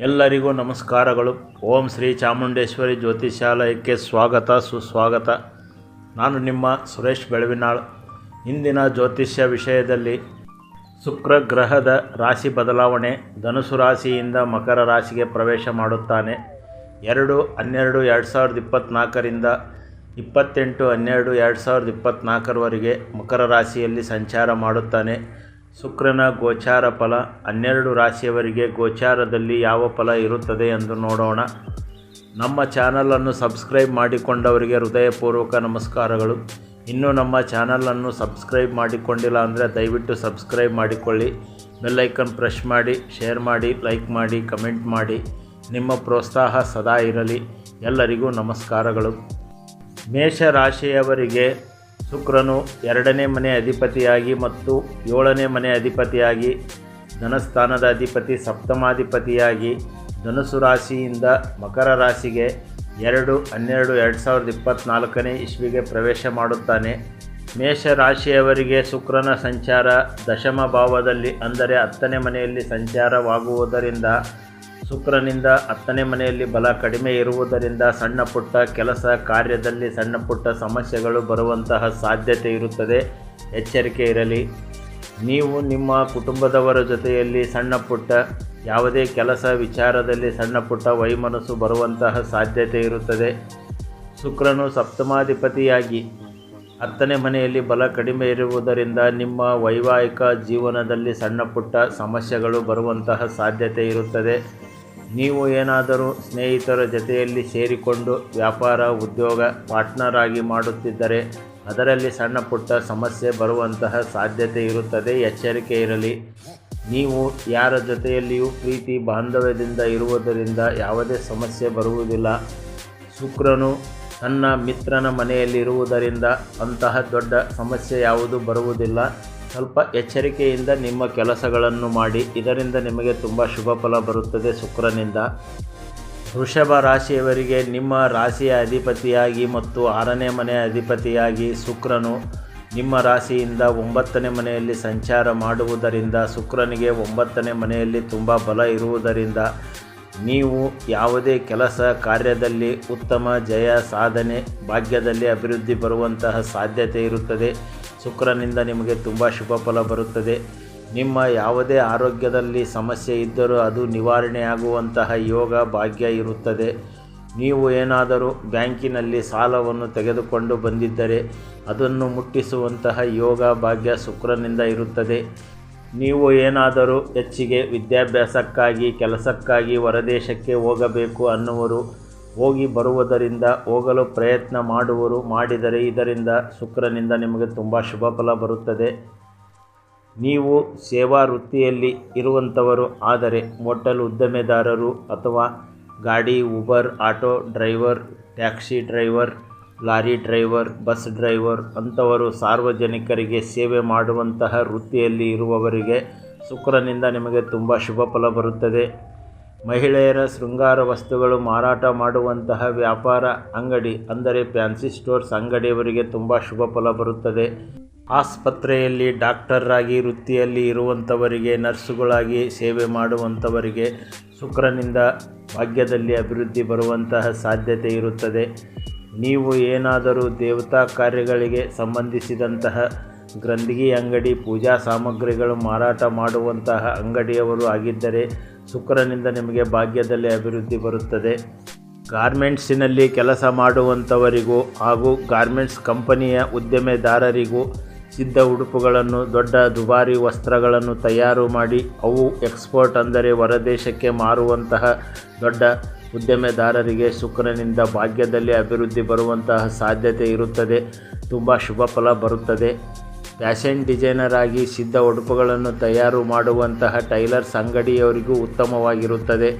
ಎಲ್ಲರಿಗೂ ನಮಸ್ಕಾರಗಳು. ಓಂ ಶ್ರೀ ಚಾಮುಂಡೇಶ್ವರಿ ಜ್ಯೋತಿಷಾಲಯಕ್ಕೆ ಸ್ವಾಗತ, ಸುಸ್ವಾಗತ. ನಾನು ನಿಮ್ಮ ಸುರೇಶ್ ಬೆಳವಿನಾಳ್. ಇಂದಿನ ಜ್ಯೋತಿಷ್ಯ ವಿಷಯದಲ್ಲಿ ಶುಕ್ರ ಗ್ರಹದ ರಾಶಿ ಬದಲಾವಣೆ, ಧನುಸು ರಾಶಿಯಿಂದ ಮಕರ ರಾಶಿಗೆ ಪ್ರವೇಶ ಮಾಡುತ್ತಾನೆ. ಎರಡು, ಹನ್ನೆರಡು, ಎರಡು ಸಾವಿರದ ಇಪ್ಪತ್ತ್ನಾಲ್ಕರಿಂದ ಇಪ್ಪತ್ತೆಂಟು, ಹನ್ನೆರಡು, ಎರಡು ಸಾವಿರದ ಇಪ್ಪತ್ತ್ನಾಲ್ಕರವರೆಗೆ ಮಕರ ರಾಶಿಯಲ್ಲಿ ಸಂಚಾರ ಮಾಡುತ್ತಾನೆ. ಶುಕ್ರನ ಗೋಚಾರ ಫಲ, ಹನ್ನೆರಡು ರಾಶಿಯವರಿಗೆ ಗೋಚಾರದಲ್ಲಿ ಯಾವ ಫಲ ಇರುತ್ತದೆ ಎಂದು ನೋಡೋಣ. ನಮ್ಮ ಚಾನಲನ್ನು ಸಬ್ಸ್ಕ್ರೈಬ್ ಮಾಡಿಕೊಂಡವರಿಗೆ ಹೃದಯಪೂರ್ವಕ ನಮಸ್ಕಾರಗಳು. ಇನ್ನೂ ನಮ್ಮ ಚಾನಲನ್ನು ಸಬ್ಸ್ಕ್ರೈಬ್ ಮಾಡಿಕೊಂಡಿಲ್ಲ ಅಂದರೆ ದಯವಿಟ್ಟು ಸಬ್ಸ್ಕ್ರೈಬ್ ಮಾಡಿಕೊಳ್ಳಿ. ಬೆಲ್ಲೈಕನ್ ಪ್ರೆಸ್ ಮಾಡಿ, ಶೇರ್ ಮಾಡಿ, ಲೈಕ್ ಮಾಡಿ, ಕಮೆಂಟ್ ಮಾಡಿ. ನಿಮ್ಮ ಪ್ರೋತ್ಸಾಹ ಸದಾ ಇರಲಿ. ಎಲ್ಲರಿಗೂ ನಮಸ್ಕಾರಗಳು. ಮೇಷ ರಾಶಿಯವರಿಗೆ ಶುಕ್ರನು ಎರಡನೇ ಮನೆ ಅಧಿಪತಿಯಾಗಿ ಮತ್ತು ಏಳನೇ ಮನೆ ಅಧಿಪತಿಯಾಗಿ, ಧನಸ್ಥಾನದ ಅಧಿಪತಿ, ಸಪ್ತಮಾಧಿಪತಿಯಾಗಿ, ಧನುಸು ರಾಶಿಯಿಂದ ಮಕರ ರಾಶಿಗೆ ಎರಡು, ಹನ್ನೆರಡು, ಎರಡು ಸಾವಿರದ ಇಪ್ಪತ್ತ್ನಾಲ್ಕನೇ ಇಸ್ವಿಗೆ ಪ್ರವೇಶ ಮಾಡುತ್ತಾನೆ. ಮೇಷ ರಾಶಿಯವರಿಗೆ ಶುಕ್ರನ ಸಂಚಾರ ದಶಮ ಭಾವದಲ್ಲಿ, ಅಂದರೆ ಹತ್ತನೇ ಮನೆಯಲ್ಲಿ ಸಂಚಾರವಾಗುವುದರಿಂದ ಶುಕ್ರನಿಂದ ಹತ್ತನೇ ಮನೆಯಲ್ಲಿ ಬಲ ಕಡಿಮೆ ಇರುವುದರಿಂದ ಸಣ್ಣ ಪುಟ್ಟ ಕೆಲಸ ಕಾರ್ಯದಲ್ಲಿ ಸಣ್ಣ ಪುಟ್ಟ ಸಮಸ್ಯೆಗಳು ಬರುವಂತಹ ಸಾಧ್ಯತೆ ಇರುತ್ತದೆ. ಎಚ್ಚರಿಕೆ ಇರಲಿ. ನೀವು ನಿಮ್ಮ ಕುಟುಂಬದವರ ಜೊತೆಯಲ್ಲಿ ಸಣ್ಣ ಪುಟ್ಟ ಯಾವುದೇ ಕೆಲಸ ವಿಚಾರದಲ್ಲಿ ಸಣ್ಣ ಪುಟ್ಟ ವೈಮನಸ್ಸು ಬರುವಂತಹ ಸಾಧ್ಯತೆ ಇರುತ್ತದೆ. ಶುಕ್ರನು ಸಪ್ತಮಾಧಿಪತಿಯಾಗಿ ಹತ್ತನೇ ಮನೆಯಲ್ಲಿ ಬಲ ಕಡಿಮೆ ಇರುವುದರಿಂದ ನಿಮ್ಮ ವೈವಾಹಿಕ ಜೀವನದಲ್ಲಿ ಸಣ್ಣ ಪುಟ್ಟ ಸಮಸ್ಯೆಗಳು ಬರುವಂತಹ ಸಾಧ್ಯತೆ ಇರುತ್ತದೆ. ನೀವು ಏನಾದರೂ ಸ್ನೇಹಿತರ ಜೊತೆಯಲ್ಲಿ ಸೇರಿಕೊಂಡು ವ್ಯಾಪಾರ, ಉದ್ಯೋಗ ಪಾರ್ಟ್ನರ್ ಆಗಿ ಮಾಡುತ್ತಿದ್ದರೆ ಅದರಲ್ಲಿ ಸಣ್ಣ ಪುಟ್ಟ ಸಮಸ್ಯೆ ಬರುವಂತಹ ಸಾಧ್ಯತೆ ಇರುತ್ತದೆ. ಎಚ್ಚರಿಕೆ ಇರಲಿ. ನೀವು ಯಾರ ಜೊತೆಯಲ್ಲಿಯೂ ಪ್ರೀತಿ, ಬಾಂಧವ್ಯದಿಂದ ಇರುವುದರಿಂದ ಯಾವುದೇ ಸಮಸ್ಯೆ ಬರುವುದಿಲ್ಲ. ಶುಕ್ರನು ತನ್ನ ಮಿತ್ರನ ಮನೆಯಲ್ಲಿರುವುದರಿಂದ ಅಂತಹ ದೊಡ್ಡ ಸಮಸ್ಯೆ ಯಾವುದು ಬರುವುದಿಲ್ಲ. ಸ್ವಲ್ಪ ಎಚ್ಚರಿಕೆಯಿಂದ ನಿಮ್ಮ ಕೆಲಸಗಳನ್ನು ಮಾಡಿ, ಇದರಿಂದ ನಿಮಗೆ ತುಂಬ ಶುಭ ಫಲ ಬರುತ್ತದೆ ಶುಕ್ರನಿಂದ. ವೃಷಭ ರಾಶಿಯವರಿಗೆ ನಿಮ್ಮ ರಾಶಿಯ ಅಧಿಪತಿಯಾಗಿ ಮತ್ತು ಆರನೇ ಮನೆಯ ಅಧಿಪತಿಯಾಗಿ ಶುಕ್ರನು ನಿಮ್ಮ ರಾಶಿಯಿಂದ ಒಂಬತ್ತನೇ ಮನೆಯಲ್ಲಿ ಸಂಚಾರ ಮಾಡುವುದರಿಂದ, ಶುಕ್ರನಿಗೆ ಒಂಬತ್ತನೇ ಮನೆಯಲ್ಲಿ ತುಂಬ ಬಲ ಇರುವುದರಿಂದ ನೀವು ಯಾವುದೇ ಕೆಲಸ ಕಾರ್ಯದಲ್ಲಿ ಉತ್ತಮ ಜಯ ಸಾಧನೆ, ಭಾಗ್ಯದಲ್ಲಿ ಅಭಿವೃದ್ಧಿ ಬರುವಂತಹ ಸಾಧ್ಯತೆ ಇರುತ್ತದೆ. ಶುಕ್ರನಿಂದ ನಿಮಗೆ ತುಂಬ ಶುಭ ಫಲ ಬರುತ್ತದೆ. ನಿಮ್ಮ ಯಾವುದೇ ಆರೋಗ್ಯದಲ್ಲಿ ಸಮಸ್ಯೆ ಇದ್ದರೂ ಅದು ನಿವಾರಣೆಯಾಗುವಂತಹ ಯೋಗ ಭಾಗ್ಯ ಇರುತ್ತದೆ. ನೀವು ಏನಾದರೂ ಬ್ಯಾಂಕಿನಲ್ಲಿ ಸಾಲವನ್ನು ತೆಗೆದುಕೊಂಡು ಬಂದಿದ್ದರೆ ಅದನ್ನು ಮುಟ್ಟಿಸುವಂತಹ ಯೋಗ ಭಾಗ್ಯ ಶುಕ್ರನಿಂದ ಇರುತ್ತದೆ. ನೀವು ಏನಾದರೂ ಹೆಚ್ಚಿಗೆ ವಿದ್ಯಾಭ್ಯಾಸಕ್ಕಾಗಿ, ಕೆಲಸಕ್ಕಾಗಿ ಹೊರದೇಶಕ್ಕೆ ಹೋಗಬೇಕು ಅನ್ನುವರು ಹೋಗಿ ಬರುವುದರಿಂದ ಹೋಗಲು ಪ್ರಯತ್ನ ಮಾಡುವರು, ಮಾಡಿದರೆ ಇದರಿಂದ ಶುಕ್ರನಿಂದ ನಿಮಗೆ ತುಂಬ ಶುಭ ಫಲ ಬರುತ್ತದೆ. ನೀವು ಸೇವಾ ವೃತ್ತಿಯಲ್ಲಿ ಇರುವಂಥವರು ಆದರೆ ಹೋಟೆಲ್ ಉದ್ದಮೆದಾರರು ಅಥವಾ ಗಾಡಿ, Uber, auto driver, taxi driver, lorry driver, bus driver ಅಂಥವರು ಸಾರ್ವಜನಿಕರಿಗೆ ಸೇವೆ ಮಾಡುವಂತಹ ವೃತ್ತಿಯಲ್ಲಿ ಇರುವವರಿಗೆ ಶುಕ್ರನಿಂದ ನಿಮಗೆ ತುಂಬ ಶುಭ ಫಲ ಬರುತ್ತದೆ. ಮಹಿಳೆಯರ ಶೃಂಗಾರ ವಸ್ತುಗಳು ಮಾರಾಟ ಮಾಡುವಂತಹ ವ್ಯಾಪಾರ ಅಂಗಡಿ ಅಂದರೆ ಫ್ಯಾನ್ಸಿ ಸ್ಟೋರ್ಸ್ ಅಂಗಡಿಯವರಿಗೆ ತುಂಬ ಶುಭ ಫಲ ಬರುತ್ತದೆ. ಆಸ್ಪತ್ರೆಯಲ್ಲಿ ಡಾಕ್ಟರಾಗಿ ವೃತ್ತಿಯಲ್ಲಿ ಇರುವಂಥವರಿಗೆ, ನರ್ಸುಗಳಾಗಿ ಸೇವೆ ಮಾಡುವಂಥವರಿಗೆ ಶುಕ್ರನಿಂದ ಭಾಗ್ಯದಲ್ಲಿ ಅಭಿವೃದ್ಧಿ ಬರುವಂತಹ ಸಾಧ್ಯತೆ ಇರುತ್ತದೆ. ನೀವು ಏನಾದರೂ ದೇವತಾ ಕಾರ್ಯಗಳಿಗೆ ಸಂಬಂಧಿಸಿದಂತಹ ಗ್ರಂಥಿಗೆ ಅಂಗಡಿ, ಪೂಜಾ ಸಾಮಗ್ರಿಗಳು ಮಾರಾಟ ಮಾಡುವಂತಹ ಅಂಗಡಿಯವರು ಆಗಿದ್ದರೆ ಶುಕ್ರನಿಂದ ನಿಮಗೆ ಭಾಗ್ಯದಲ್ಲಿ ಅಭಿವೃದ್ಧಿ ಬರುತ್ತದೆ. ಗಾರ್ಮೆಂಟ್ಸಿನಲ್ಲಿ ಕೆಲಸ ಮಾಡುವಂಥವರಿಗೂ ಹಾಗೂ ಗಾರ್ಮೆಂಟ್ಸ್ ಕಂಪನಿಯ ಉದ್ಯಮೆದಾರರಿಗೂ ಸಿದ್ಧ ಉಡುಪುಗಳನ್ನು, ದೊಡ್ಡ ದುಬಾರಿ ವಸ್ತ್ರಗಳನ್ನು ತಯಾರು ಮಾಡಿ ಅವು ಎಕ್ಸ್ಪೋರ್ಟ್ ಅಂದರೆ ಹೊರದೇಶಕ್ಕೆ ಮಾರುವಂತಹ ದೊಡ್ಡ ಉದ್ಯಮೆದಾರರಿಗೆ ಶುಕ್ರನಿಂದ ಭಾಗ್ಯದಲ್ಲಿ ಅಭಿವೃದ್ಧಿ ಬರುವಂತಹ ಸಾಧ್ಯತೆ ಇರುತ್ತದೆ. ತುಂಬ ಶುಭ ಫಲ ಬರುತ್ತದೆ. ಫ್ಯಾಷನ್ ಡಿಸೈನರ್ ಆಗಿ ಸಿದ್ಧ ಉಡುಪುಗಳನ್ನು ತಯಾರು ಮಾಡುವಂತಹ ಟೈಲರ್ಸ್ ಅಂಗಡಿಯವರಿಗೂ ಉತ್ತಮವಾಗಿರುತ್ತದೆ.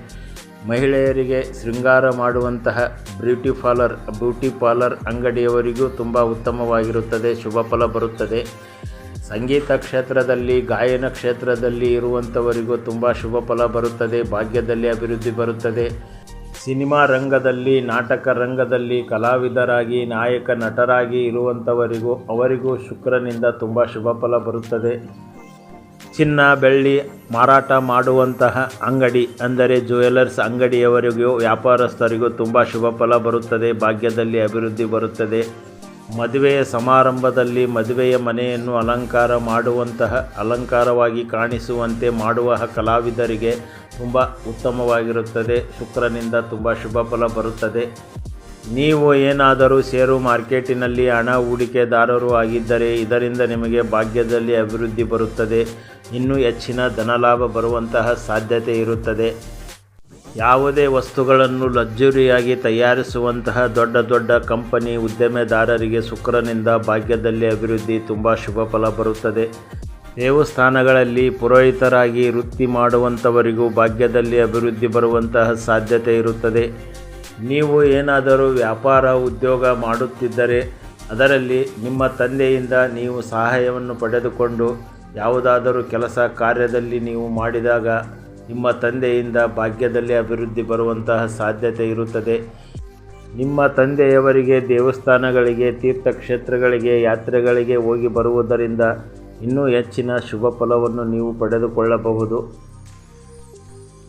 ಮಹಿಳೆಯರಿಗೆ ಶೃಂಗಾರ ಮಾಡುವಂತಹ ಬ್ಯೂಟಿ ಪಾರ್ಲರ್ ಬ್ಯೂಟಿ ಪಾರ್ಲರ್ ಅಂಗಡಿಯವರಿಗೂ ತುಂಬ ಉತ್ತಮವಾಗಿರುತ್ತದೆ, ಶುಭ ಫಲ ಬರುತ್ತದೆ. ಸಂಗೀತ ಕ್ಷೇತ್ರದಲ್ಲಿ, ಗಾಯನ ಕ್ಷೇತ್ರದಲ್ಲಿ ಇರುವಂಥವರಿಗೂ ತುಂಬ ಶುಭ ಫಲ ಬರುತ್ತದೆ, ಭಾಗ್ಯದಲ್ಲಿ ಅಭಿವೃದ್ಧಿ ಬರುತ್ತದೆ. ಸಿನಿಮಾ ರಂಗದಲ್ಲಿ, ನಾಟಕ ರಂಗದಲ್ಲಿ ಕಲಾವಿದರಾಗಿ, ನಾಯಕ ನಟರಾಗಿ ಇರುವಂಥವರಿಗೂ ಅವರಿಗೂ ಶುಕ್ರನಿಂದ ತುಂಬ ಶುಭ ಫಲ ಬರುತ್ತದೆ. ಚಿನ್ನ, ಬೆಳ್ಳಿ ಮಾರಾಟ ಮಾಡುವಂತಹ ಅಂಗಡಿ ಅಂದರೆ ಜ್ಯುವೆಲರ್ಸ್ ಅಂಗಡಿಯವರಿಗೂ, ವ್ಯಾಪಾರಸ್ಥರಿಗೂ ತುಂಬ ಶುಭ ಫಲ ಬರುತ್ತದೆ, ಭಾಗ್ಯದಲ್ಲಿ ಅಭಿವೃದ್ಧಿ ಬರುತ್ತದೆ. ಮದುವೆಯ ಸಮಾರಂಭದಲ್ಲಿ ಮದುವೆಯ ಮನೆಯನ್ನು ಅಲಂಕಾರ ಮಾಡುವಂತಹ, ಅಲಂಕಾರವಾಗಿ ಕಾಣಿಸುವಂತೆ ಮಾಡುವ ಕಲಾವಿದರಿಗೆ ತುಂಬ ಉತ್ತಮವಾಗಿರುತ್ತದೆ. ಶುಕ್ರನಿಂದ ತುಂಬ ಶುಭ ಫಲ ಬರುತ್ತದೆ. ನೀವು ಏನಾದರೂ ಷೇರು ಮಾರ್ಕೆಟಿನಲ್ಲಿ ಹಣ ಹೂಡಿಕೆದಾರರು ಆಗಿದ್ದರೆ ಇದರಿಂದ ನಿಮಗೆ ಭಾಗ್ಯದಲ್ಲಿ ಅಭಿವೃದ್ಧಿ ಬರುತ್ತದೆ. ಇನ್ನೂ ಹೆಚ್ಚಿನ ಧನಲಾಭ ಬರುವಂತಹ ಸಾಧ್ಯತೆ ಇರುತ್ತದೆ. ಯಾವುದೇ ವಸ್ತುಗಳನ್ನು ಲಕ್ಸುರಿಯಾಗಿ ತಯಾರಿಸುವಂತಹ ದೊಡ್ಡ ದೊಡ್ಡ ಕಂಪನಿ ಉದ್ಯಮೆದಾರರಿಗೆ ಶುಕ್ರನಿಂದ ಭಾಗ್ಯದಲ್ಲಿ ಅಭಿವೃದ್ಧಿ ತುಂಬ ಶುಭ ಫಲ ಬರುತ್ತದೆ. ದೇವಸ್ಥಾನಗಳಲ್ಲಿ ಪುರೋಹಿತರಾಗಿ ವೃತ್ತಿ ಮಾಡುವಂಥವರಿಗೂ ಭಾಗ್ಯದಲ್ಲಿ ಅಭಿವೃದ್ಧಿ ಬರುವಂತಹ ಸಾಧ್ಯತೆ ಇರುತ್ತದೆ. ನೀವು ಏನಾದರೂ ವ್ಯಾಪಾರ, ಉದ್ಯೋಗ ಮಾಡುತ್ತಿದ್ದರೆ ಅದರಲ್ಲಿ ನಿಮ್ಮ ತಂದೆಯಿಂದ ನೀವು ಸಹಾಯವನ್ನು ಪಡೆದುಕೊಂಡು ಯಾವುದಾದರೂ ಕೆಲಸ ಕಾರ್ಯದಲ್ಲಿ ನೀವು ಮಾಡಿದಾಗ ನಿಮ್ಮ ತಂದೆಯಿಂದ ಭಾಗ್ಯದಲ್ಲಿ ಅಭಿವೃದ್ಧಿ ಬರುವಂತಹ ಸಾಧ್ಯತೆ ಇರುತ್ತದೆ. ನಿಮ್ಮ ತಂದೆಯವರಿಗೆ ದೇವಸ್ಥಾನಗಳಿಗೆ, ತೀರ್ಥಕ್ಷೇತ್ರಗಳಿಗೆ, ಯಾತ್ರೆಗಳಿಗೆ ಹೋಗಿ ಬರುವುದರಿಂದ ಇನ್ನೂ ಹೆಚ್ಚಿನ ಶುಭ ಫಲವನ್ನು ನೀವು ಪಡೆದುಕೊಳ್ಳಬಹುದು.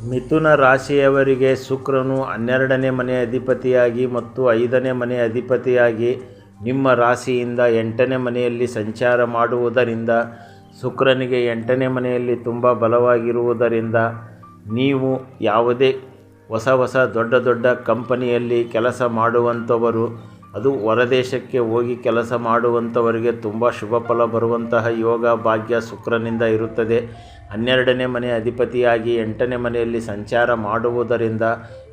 ಮಿಥುನ ರಾಶಿಯವರಿಗೆ ಶುಕ್ರನು ಹನ್ನೆರಡನೇ ಮನೆ ಅಧಿಪತಿಯಾಗಿ ಮತ್ತು ಐದನೇ ಮನೆ ಅಧಿಪತಿಯಾಗಿ ನಿಮ್ಮ ರಾಶಿಯಿಂದ ಎಂಟನೇ ಮನೆಯಲ್ಲಿ ಸಂಚಾರ ಮಾಡುವುದರಿಂದ, ಶುಕ್ರನಿಗೆ ಎಂಟನೇ ಮನೆಯಲ್ಲಿ ತುಂಬ ಬಲವಾಗಿರುವುದರಿಂದ ನೀವು ಯಾವುದೇ ಹೊಸ ಹೊಸ ದೊಡ್ಡ ದೊಡ್ಡ ಕಂಪನಿಯಲ್ಲಿ ಕೆಲಸ ಮಾಡುವಂಥವರು ಅದು ಹೊರದೇಶಕ್ಕೆ ಹೋಗಿ ಕೆಲಸ ಮಾಡುವಂಥವರಿಗೆ ತುಂಬ ಶುಭ ಫಲ ಬರುವಂತಹ ಯೋಗ ಭಾಗ್ಯ ಶುಕ್ರನಿಂದ ಇರುತ್ತದೆ. ಹನ್ನೆರಡನೇ ಮನೆ ಅಧಿಪತಿಯಾಗಿ ಎಂಟನೇ ಮನೆಯಲ್ಲಿ ಸಂಚಾರ ಮಾಡುವುದರಿಂದ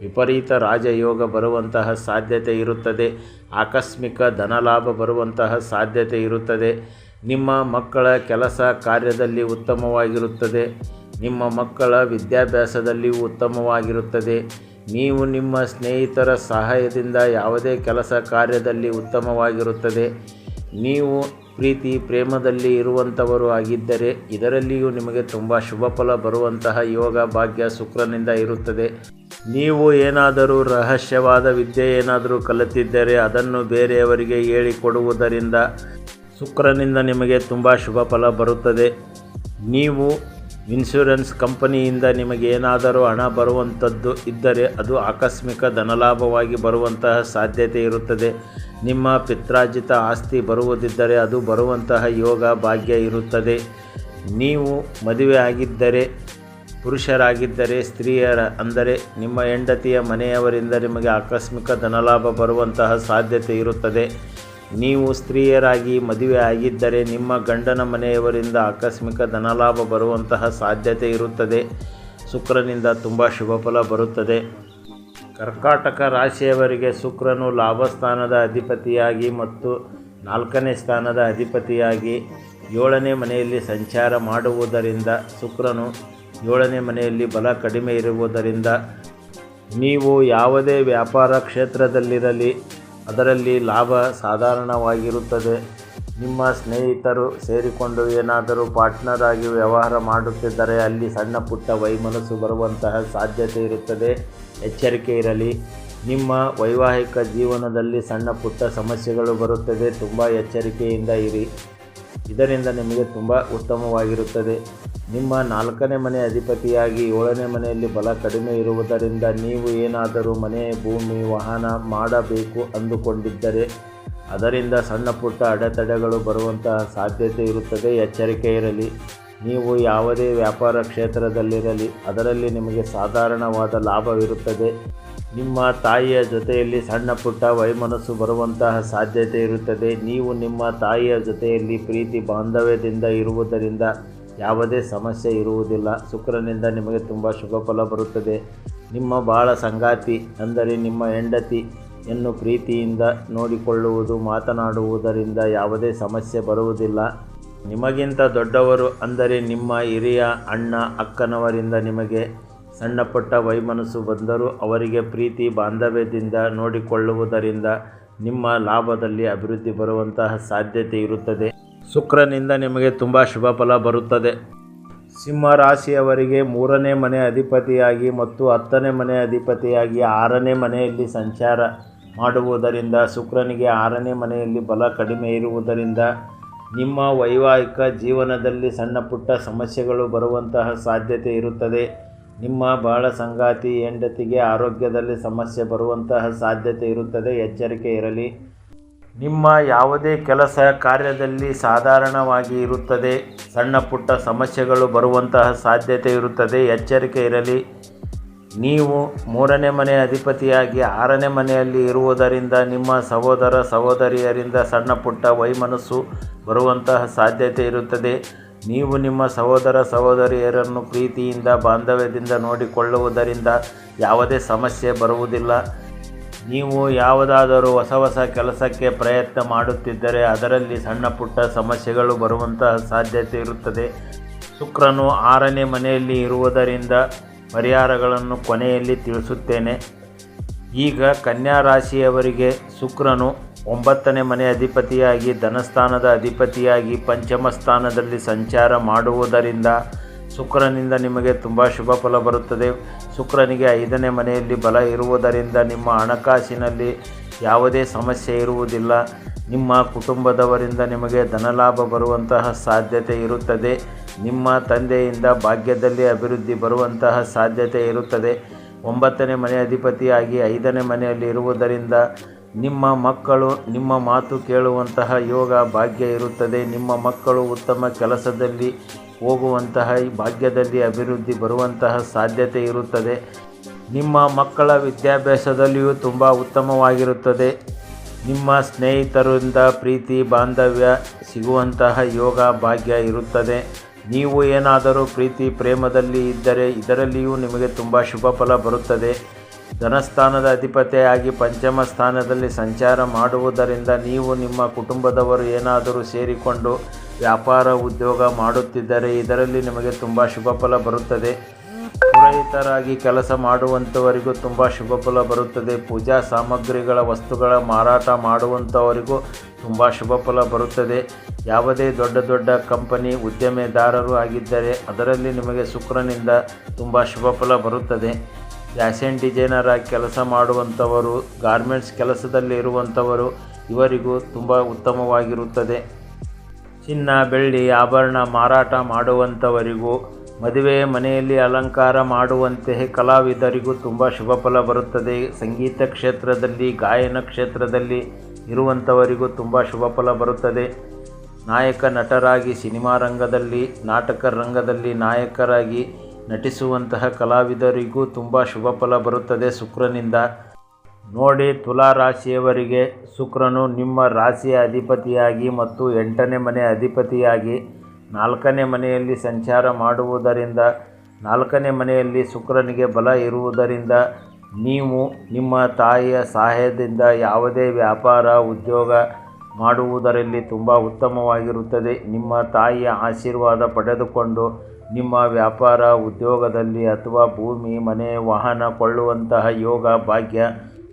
ವಿಪರೀತ ರಾಜಯೋಗ ಬರುವಂತಹ ಸಾಧ್ಯತೆ ಇರುತ್ತದೆ. ಆಕಸ್ಮಿಕ ಧನಲಾಭ ಬರುವಂತಹ ಸಾಧ್ಯತೆ ಇರುತ್ತದೆ. ನಿಮ್ಮ ಮಕ್ಕಳ ಕೆಲಸ ಕಾರ್ಯದಲ್ಲಿ ಉತ್ತಮವಾಗಿರುತ್ತದೆ. ನಿಮ್ಮ ಮಕ್ಕಳ ವಿದ್ಯಾಭ್ಯಾಸದಲ್ಲಿಯೂ ಉತ್ತಮವಾಗಿರುತ್ತದೆ. ನೀವು ನಿಮ್ಮ ಸ್ನೇಹಿತರ ಸಹಾಯದಿಂದ ಯಾವುದೇ ಕೆಲಸ ಕಾರ್ಯದಲ್ಲಿ ಉತ್ತಮವಾಗಿರುತ್ತದೆ. ನೀವು ಪ್ರೀತಿ, ಪ್ರೇಮದಲ್ಲಿ ಇರುವಂಥವರು ಆಗಿದ್ದರೆ ಇದರಲ್ಲಿಯೂ ನಿಮಗೆ ತುಂಬ ಶುಭ ಫಲ ಬರುವಂತಹ ಯೋಗ ಭಾಗ್ಯ ಶುಕ್ರನಿಂದ ಇರುತ್ತದೆ. ನೀವು ಏನಾದರೂ ರಹಸ್ಯವಾದ ವಿದ್ಯೆ ಏನಾದರೂ ಕಲಿತಿದ್ದರೆ ಅದನ್ನು ಬೇರೆಯವರಿಗೆ ಹೇಳಿಕೊಡುವುದರಿಂದ ಶುಕ್ರನಿಂದ ನಿಮಗೆ ತುಂಬ ಶುಭ ಫಲ ಬರುತ್ತದೆ. ನೀವು ಇನ್ಶೂರೆನ್ಸ್ ಕಂಪನಿಯಿಂದ ನಿಮಗೆ ಏನಾದರೂ ಹಣ ಬರುವಂಥದ್ದು ಇದ್ದರೆ ಅದು ಆಕಸ್ಮಿಕ ಧನಲಾಭವಾಗಿ ಬರುವಂತಹ ಸಾಧ್ಯತೆ ಇರುತ್ತದೆ. ನಿಮ್ಮ ಪಿತ್ರಾರ್ಜಿತ ಆಸ್ತಿ ಬರುವುದಿದ್ದರೆ ಅದು ಬರುವಂತಹ ಯೋಗ ಭಾಗ್ಯ ಇರುತ್ತದೆ. ನೀವು ಮದುವೆ ಆಗಿದ್ದರೆ, ಪುರುಷರಾಗಿದ್ದರೆ, ಸ್ತ್ರೀಯರ ಅಂದರೆ ನಿಮ್ಮ ಹೆಂಡತಿಯ ಮನೆಯವರಿಂದ ನಿಮಗೆ ಆಕಸ್ಮಿಕ ಧನಲಾಭ ಬರುವಂತಹ ಸಾಧ್ಯತೆ ಇರುತ್ತದೆ. ನೀವು ಸ್ತ್ರೀಯರಾಗಿ ಮದುವೆ ಆಗಿದ್ದರೆ ನಿಮ್ಮ ಗಂಡನ ಮನೆಯವರಿಂದ ಆಕಸ್ಮಿಕ ಧನಲಾಭ ಬರುವಂತಹ ಸಾಧ್ಯತೆ ಇರುತ್ತದೆ. ಶುಕ್ರನಿಂದ ತುಂಬ ಶುಭ ಫಲ ಬರುತ್ತದೆ. ಕರ್ಕಾಟಕ ರಾಶಿಯವರಿಗೆ ಶುಕ್ರನು ಲಾಭಸ್ಥಾನದ ಅಧಿಪತಿಯಾಗಿ ಮತ್ತು ನಾಲ್ಕನೇ ಸ್ಥಾನದ ಅಧಿಪತಿಯಾಗಿ ಏಳನೇ ಮನೆಯಲ್ಲಿ ಸಂಚಾರ ಮಾಡುವುದರಿಂದ ಶುಕ್ರನು ಏಳನೇ ಮನೆಯಲ್ಲಿ ಬಲ ಕಡಿಮೆ ಇರುವುದರಿಂದ ನೀವು ಯಾವುದೇ ವ್ಯಾಪಾರ ಕ್ಷೇತ್ರದಲ್ಲಿರಲಿ ಅದರಲ್ಲಿ ಲಾಭ ಸಾಧಾರಣವಾಗಿರುತ್ತದೆ. ನಿಮ್ಮ ಸ್ನೇಹಿತರು ಸೇರಿಕೊಂಡು ಏನಾದರೂ ಪಾರ್ಟ್ನರ್ ಆಗಿ ವ್ಯವಹಾರ ಮಾಡುತ್ತಿದ್ದರೆ ಅಲ್ಲಿ ಸಣ್ಣ ಪುಟ್ಟ ವೈಮನಸ್ಸು ಬರುವಂತಹ ಸಾಧ್ಯತೆ ಇರುತ್ತದೆ. ಎಚ್ಚರಿಕೆ ಇರಲಿ. ನಿಮ್ಮ ವೈವಾಹಿಕ ಜೀವನದಲ್ಲಿ ಸಣ್ಣ ಪುಟ್ಟ ಸಮಸ್ಯೆಗಳು ಬರುತ್ತದೆ ತುಂಬ ಎಚ್ಚರಿಕೆಯಿಂದ ಇರಿ. ಇದರಿಂದ ನಿಮಗೆ ತುಂಬ ಉತ್ತಮವಾಗಿರುತ್ತದೆ. ನಿಮ್ಮ ನಾಲ್ಕನೇ ಮನೆ ಅಧಿಪತಿಯಾಗಿ ಏಳನೇ ಮನೆಯಲ್ಲಿ ಬಲ ಕಡಿಮೆ ಇರುವುದರಿಂದ ನೀವು ಏನಾದರೂ ಮನೆ, ಭೂಮಿ, ವಾಹನ ಮಾಡಬೇಕು ಅಂದುಕೊಂಡಿದ್ದರೆ ಅದರಿಂದ ಸಣ್ಣ ಪುಟ್ಟ ಅಡೆತಡೆಗಳು ಬರುವಂತಹ ಸಾಧ್ಯತೆ ಇರುತ್ತದೆ. ಎಚ್ಚರಿಕೆ ಇರಲಿ. ನೀವು ಯಾವುದೇ ವ್ಯಾಪಾರ ಕ್ಷೇತ್ರದಲ್ಲಿರಲಿ. ಅದರಲ್ಲಿ ನಿಮಗೆ ಸಾಧಾರಣವಾದ ಲಾಭವಿರುತ್ತದೆ. ನಿಮ್ಮ ತಾಯಿಯ ಜೊತೆಯಲ್ಲಿ ಸಣ್ಣ ಪುಟ್ಟ ವೈಮನಸ್ಸು ಬರುವಂತಹ ಸಾಧ್ಯತೆ ಇರುತ್ತದೆ. ನೀವು ನಿಮ್ಮ ತಾಯಿಯ ಜೊತೆಯಲ್ಲಿ ಪ್ರೀತಿ ಬಾಂಧವ್ಯದಿಂದ ಇರುವುದರಿಂದ ಯಾವುದೇ ಸಮಸ್ಯೆ ಇರುವುದಿಲ್ಲ. ಶುಕ್ರನಿಂದ ನಿಮಗೆ ತುಂಬ ಶುಭ ಫಲ ಬರುತ್ತದೆ. ನಿಮ್ಮ ಬಾಳ ಸಂಗಾತಿ, ಅಂದರೆ ನಿಮ್ಮ ಹೆಂಡತಿ ಎನ್ನು ಪ್ರೀತಿಯಿಂದ ನೋಡಿಕೊಳ್ಳುವುದು, ಮಾತನಾಡುವುದರಿಂದ ಯಾವುದೇ ಸಮಸ್ಯೆ ಬರುವುದಿಲ್ಲ. ನಿಮಗಿಂತ ದೊಡ್ಡವರು, ಅಂದರೆ ನಿಮ್ಮ ಹಿರಿಯ ಅಣ್ಣ, ಅಕ್ಕನವರಿಂದ ನಿಮಗೆ ಸಣ್ಣ ಪುಟ್ಟ ವೈಮನಸ್ಸು ಬಂದರೂ ಅವರಿಗೆ ಪ್ರೀತಿ ಬಾಂಧವ್ಯದಿಂದ ನೋಡಿಕೊಳ್ಳುವುದರಿಂದ ನಿಮ್ಮ ಲಾಭದಲ್ಲಿ ಅಭಿವೃದ್ಧಿ ಬರುವಂತಹ ಸಾಧ್ಯತೆ ಇರುತ್ತದೆ. ಶುಕ್ರನಿಂದ ನಿಮಗೆ ತುಂಬ ಶುಭ ಫಲ ಬರುತ್ತದೆ. ಸಿಂಹ ರಾಶಿಯವರಿಗೆ ಮೂರನೇ ಮನೆ ಅಧಿಪತಿಯಾಗಿ ಮತ್ತು ಹತ್ತನೇ ಮನೆ ಅಧಿಪತಿಯಾಗಿ ಆರನೇ ಮನೆಯಲ್ಲಿ ಸಂಚಾರ ಮಾಡುವುದರಿಂದ ಶುಕ್ರನಿಗೆ ಆರನೇ ಮನೆಯಲ್ಲಿ ಬಲ ಕಡಿಮೆ ಇರುವುದರಿಂದ ನಿಮ್ಮ ವೈವಾಹಿಕ ಜೀವನದಲ್ಲಿ ಸಣ್ಣ ಪುಟ್ಟ ಸಮಸ್ಯೆಗಳು ಬರುವಂತಹ ಸಾಧ್ಯತೆ ಇರುತ್ತದೆ. ನಿಮ್ಮ ಬಾಳ ಸಂಗಾತಿ ಹೆಂಡತಿಗೆ ಆರೋಗ್ಯದಲ್ಲಿ ಸಮಸ್ಯೆ ಬರುವಂತಹ ಸಾಧ್ಯತೆ ಇರುತ್ತದೆ, ಎಚ್ಚರಿಕೆ ಇರಲಿ. ನಿಮ್ಮ ಯಾವುದೇ ಕೆಲಸ ಕಾರ್ಯದಲ್ಲಿ ಸಾಧಾರಣವಾಗಿ ಇರುತ್ತದೆ, ಸಣ್ಣ ಪುಟ್ಟ ಸಮಸ್ಯೆಗಳು ಬರುವಂತಹ ಸಾಧ್ಯತೆ ಇರುತ್ತದೆ, ಎಚ್ಚರಿಕೆ ಇರಲಿ. ನೀವು ಮೂರನೇ ಮನೆ ಅಧಿಪತಿಯಾಗಿ ಆರನೇ ಮನೆಯಲ್ಲಿ ಇರುವುದರಿಂದ ನಿಮ್ಮ ಸಹೋದರ ಸಹೋದರಿಯರಿಂದ ಸಣ್ಣ ಪುಟ್ಟ ವೈಮನಸ್ಸು ಬರುವಂತಹ ಸಾಧ್ಯತೆ ಇರುತ್ತದೆ. ನೀವು ನಿಮ್ಮ ಸಹೋದರ ಸಹೋದರಿಯರನ್ನು ಪ್ರೀತಿಯಿಂದ, ಬಾಂಧವ್ಯದಿಂದ ನೋಡಿಕೊಳ್ಳುವುದರಿಂದ ಯಾವುದೇ ಸಮಸ್ಯೆ ಬರುವುದಿಲ್ಲ. ನೀವು ಯಾವುದಾದರೂ ಹೊಸ ಹೊಸ ಕೆಲಸಕ್ಕೆ ಪ್ರಯತ್ನ ಮಾಡುತ್ತಿದ್ದರೆ ಅದರಲ್ಲಿ ಸಣ್ಣ ಪುಟ್ಟ ಸಮಸ್ಯೆಗಳು ಬರುವಂತಹ ಸಾಧ್ಯತೆ ಇರುತ್ತದೆ. ಶುಕ್ರನು ಆರನೇ ಮನೆಯಲ್ಲಿ ಇರುವುದರಿಂದ ಪರಿಹಾರಗಳನ್ನು ಕೊನೆಯಲ್ಲಿ ತಿಳಿಸುತ್ತೇನೆ. ಈಗ ಕನ್ಯಾ ರಾಶಿಯವರಿಗೆ ಶುಕ್ರನು ಒಂಬತ್ತನೇ ಮನೆ ಅಧಿಪತಿಯಾಗಿ, ಧನಸ್ಥಾನದ ಅಧಿಪತಿಯಾಗಿ, ಪಂಚಮ ಸ್ಥಾನದಲ್ಲಿ ಸಂಚಾರ ಮಾಡುವುದರಿಂದ ಶುಕ್ರನಿಂದ ನಿಮಗೆ ತುಂಬ ಶುಭ ಫಲ ಬರುತ್ತದೆ. ಶುಕ್ರನಿಗೆ ಐದನೇ ಮನೆಯಲ್ಲಿ ಬಲ ಇರುವುದರಿಂದ ನಿಮ್ಮ ಹಣಕಾಸಿನಲ್ಲಿ ಯಾವುದೇ ಸಮಸ್ಯೆ ಇರುವುದಿಲ್ಲ. ನಿಮ್ಮ ಕುಟುಂಬದವರಿಂದ ನಿಮಗೆ ಧನಲಾಭ ಬರುವಂತಹ ಸಾಧ್ಯತೆ ಇರುತ್ತದೆ. ನಿಮ್ಮ ತಂದೆಯಿಂದ ಭಾಗ್ಯದಲ್ಲಿ ಅಭಿವೃದ್ಧಿ ಬರುವಂತಹ ಸಾಧ್ಯತೆ ಇರುತ್ತದೆ. ಒಂಬತ್ತನೇ ಮನೆ ಅಧಿಪತಿಯಾಗಿ ಐದನೇ ಮನೆಯಲ್ಲಿ ಇರುವುದರಿಂದ ನಿಮ್ಮ ಮಕ್ಕಳು ನಿಮ್ಮ ಮಾತು ಕೇಳುವಂತಹ ಯೋಗ ಭಾಗ್ಯ ಇರುತ್ತದೆ. ನಿಮ್ಮ ಮಕ್ಕಳು ಉತ್ತಮ ಕೆಲಸದಲ್ಲಿ ಹೋಗುವಂತಹ ಈ ಭಾಗ್ಯದಲ್ಲಿ ಅಭಿವೃದ್ಧಿ ಬರುವಂತಹ ಸಾಧ್ಯತೆ ಇರುತ್ತದೆ. ನಿಮ್ಮ ಮಕ್ಕಳ ವಿದ್ಯಾಭ್ಯಾಸದಲ್ಲಿಯೂ ತುಂಬ ಉತ್ತಮವಾಗಿರುತ್ತದೆ. ನಿಮ್ಮ ಸ್ನೇಹಿತರಿಂದ ಪ್ರೀತಿ, ಬಾಂಧವ್ಯ ಸಿಗುವಂತಹ ಯೋಗ ಭಾಗ್ಯ ಇರುತ್ತದೆ. ನೀವು ಏನಾದರೂ ಪ್ರೀತಿ, ಪ್ರೇಮದಲ್ಲಿ ಇದ್ದರೆ ಇದರಲ್ಲಿಯೂ ನಿಮಗೆ ತುಂಬ ಶುಭ ಫಲ ಬರುತ್ತದೆ. ಧನಸ್ಥಾನದ ಅಧಿಪತಿಯಾಗಿ ಪಂಚಮ ಸ್ಥಾನದಲ್ಲಿ ಸಂಚಾರ ಮಾಡುವುದರಿಂದ ನೀವು ನಿಮ್ಮ ಕುಟುಂಬದವರು ಏನಾದರೂ ಸೇರಿಕೊಂಡು ವ್ಯಾಪಾರ ಉದ್ಯೋಗ ಮಾಡುತ್ತಿದ್ದರೆ ಇದರಲ್ಲಿ ನಿಮಗೆ ತುಂಬ ಶುಭ ಫಲ ಬರುತ್ತದೆ. ಪುರೋಹಿತರಾಗಿ ಕೆಲಸ ಮಾಡುವಂಥವರಿಗೂ ತುಂಬ ಶುಭ ಫಲ ಬರುತ್ತದೆ. ಪೂಜಾ ಸಾಮಗ್ರಿಗಳ ವಸ್ತುಗಳ ಮಾರಾಟ ಮಾಡುವಂಥವರಿಗೂ ತುಂಬ ಶುಭ ಫಲ ಬರುತ್ತದೆ. ಯಾವುದೇ ದೊಡ್ಡ ದೊಡ್ಡ ಕಂಪನಿ ಉದ್ಯಮೆದಾರರು ಆಗಿದ್ದರೆ ಅದರಲ್ಲಿ ನಿಮಗೆ ಶುಕ್ರನಿಂದ ತುಂಬ ಶುಭ ಫಲ ಬರುತ್ತದೆ. ಫ್ಯಾಷನ್ ಡಿಸೈನರ್ ಆಗಿ ಕೆಲಸ ಮಾಡುವಂಥವರು ಗಾರ್ಮೆಂಟ್ಸ್ ಕೆಲಸದಲ್ಲಿ ಇರುವಂಥವರು ಇವರಿಗೂ ತುಂಬ ಉತ್ತಮವಾಗಿರುತ್ತದೆ. ಚಿನ್ನ, ಬೆಳ್ಳಿ, ಆಭರಣ ಮಾರಾಟ ಮಾಡುವಂಥವರಿಗೂ, ಮದುವೆ, ಮನೆಯಲ್ಲಿ ಅಲಂಕಾರ ಮಾಡುವಂತಹ ಕಲಾವಿದರಿಗೂ ತುಂಬ ಶುಭ ಫಲ ಬರುತ್ತದೆ. ಸಂಗೀತ ಕ್ಷೇತ್ರದಲ್ಲಿ, ಗಾಯನ ಕ್ಷೇತ್ರದಲ್ಲಿ ಇರುವಂಥವರಿಗೂ ತುಂಬ ಶುಭ ಫಲ ಬರುತ್ತದೆ. ನಾಯಕ ನಟರಾಗಿ ಸಿನಿಮಾ ರಂಗದಲ್ಲಿ, ನಾಟಕ ರಂಗದಲ್ಲಿ ನಾಯಕರಾಗಿ ನಟಿಸುವಂತಹ ಕಲಾವಿದರಿಗೂ ತುಂಬ ಶುಭ ಫಲ ಬರುತ್ತದೆ ಶುಕ್ರನಿಂದ. ನೋಡಿ, ತುಲಾ ರಾಶಿಯವರಿಗೆ ಶುಕ್ರನು ನಿಮ್ಮ ರಾಶಿಯ ಅಧಿಪತಿಯಾಗಿ ಮತ್ತು ಎಂಟನೇ ಮನೆ ಅಧಿಪತಿಯಾಗಿ ನಾಲ್ಕನೇ ಮನೆಯಲ್ಲಿ ಸಂಚಾರ ಮಾಡುವುದರಿಂದ, ನಾಲ್ಕನೇ ಮನೆಯಲ್ಲಿ ಶುಕ್ರನಿಗೆ ಬಲ ಇರುವುದರಿಂದ ನೀವು ನಿಮ್ಮ ತಾಯಿಯ ಸಹಾಯದಿಂದ ಯಾವುದೇ ವ್ಯಾಪಾರ, ಉದ್ಯೋಗ ಮಾಡುವುದರಲ್ಲಿ ತುಂಬ ಉತ್ತಮವಾಗಿರುತ್ತದೆ. ನಿಮ್ಮ ತಾಯಿಯ ಆಶೀರ್ವಾದ ಪಡೆದುಕೊಂಡು ನಿಮ್ಮ ವ್ಯಾಪಾರ ಉದ್ಯೋಗದಲ್ಲಿ ಅಥವಾ ಭೂಮಿ, ಮನೆ, ವಾಹನ ಕೊಳ್ಳುವಂತಹ ಯೋಗ ಭಾಗ್ಯ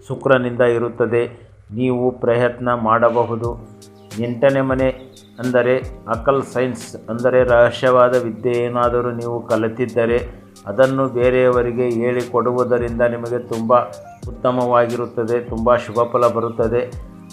ಶುಕ್ರನಿಂದ ಇರುತ್ತದೆ. ನೀವು ಪ್ರಯತ್ನ ಮಾಡಬಹುದು. ಎಂಟನೇ ಮನೆ ಅಂದರೆ ಅಕಲ್ ಸೈನ್ಸ್ ಅಂದರೆ ರಹಸ್ಯವಾದ ವಿದ್ಯೆ ಏನಾದರೂ ನೀವು ಕಲಿತಿದ್ದರೆ ಅದನ್ನು ಬೇರೆಯವರಿಗೆ ಹೇಳಿಕೊಡುವುದರಿಂದ ನಿಮಗೆ ತುಂಬ ಉತ್ತಮವಾಗಿರುತ್ತದೆ, ತುಂಬ ಶುಭ ಫಲ ಬರುತ್ತದೆ.